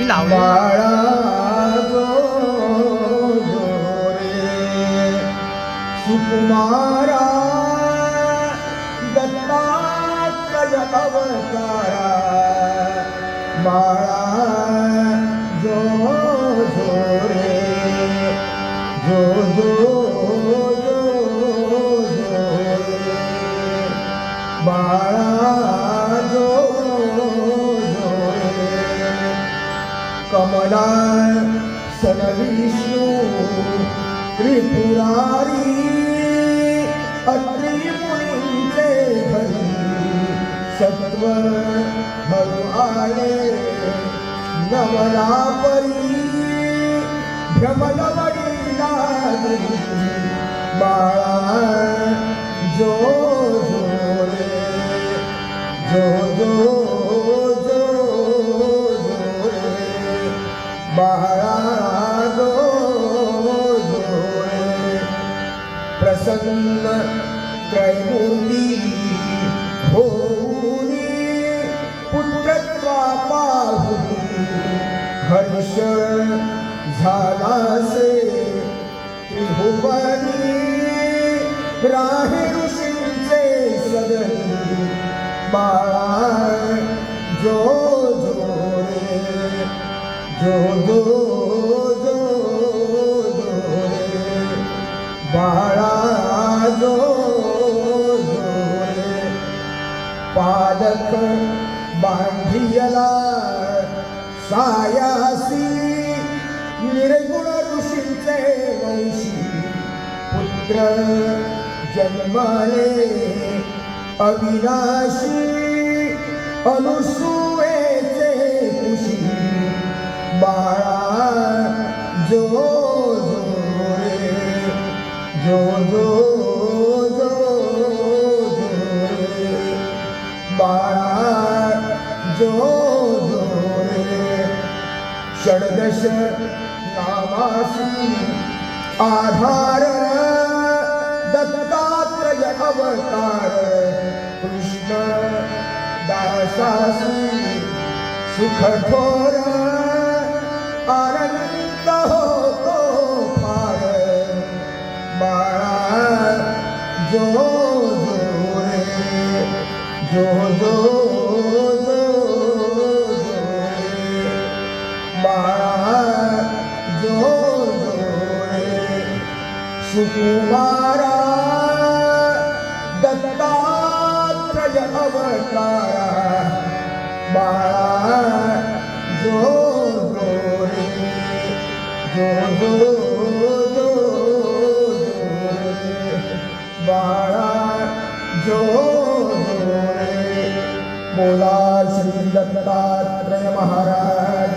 मी लावले बाळा जो जो रे सुकुमारा दत्तात्रय अवतारा बाळा जो जो रे जो जो जो जो रे बाळा कमला विष्णू, त्रिपुरारी, अत्रि मुनींचे सत्व आले नवला परी बाळा जो जो रे जो जो जो प्रसन्न त्रैमूर्ती होऊनी पुत्रत्वा पाहुनी हर्ष झालासे त्रिभुवनी राहे ऋषींचे सदनी बाळा जो जो जो जो जो रे बाळा जो जो रे पालक बांधियला, सायासी, निर्गुण पुत्र अविनाशी कुशी बाळा जो जो रे जो जो जो जो रे जो जो रे षडदश नामासी आधार दत्तात्रय अवतार, कृष्ण दासासी सुख सुकुमारा दारज अवतारा बोला श्री दत्तात्रेय महाराज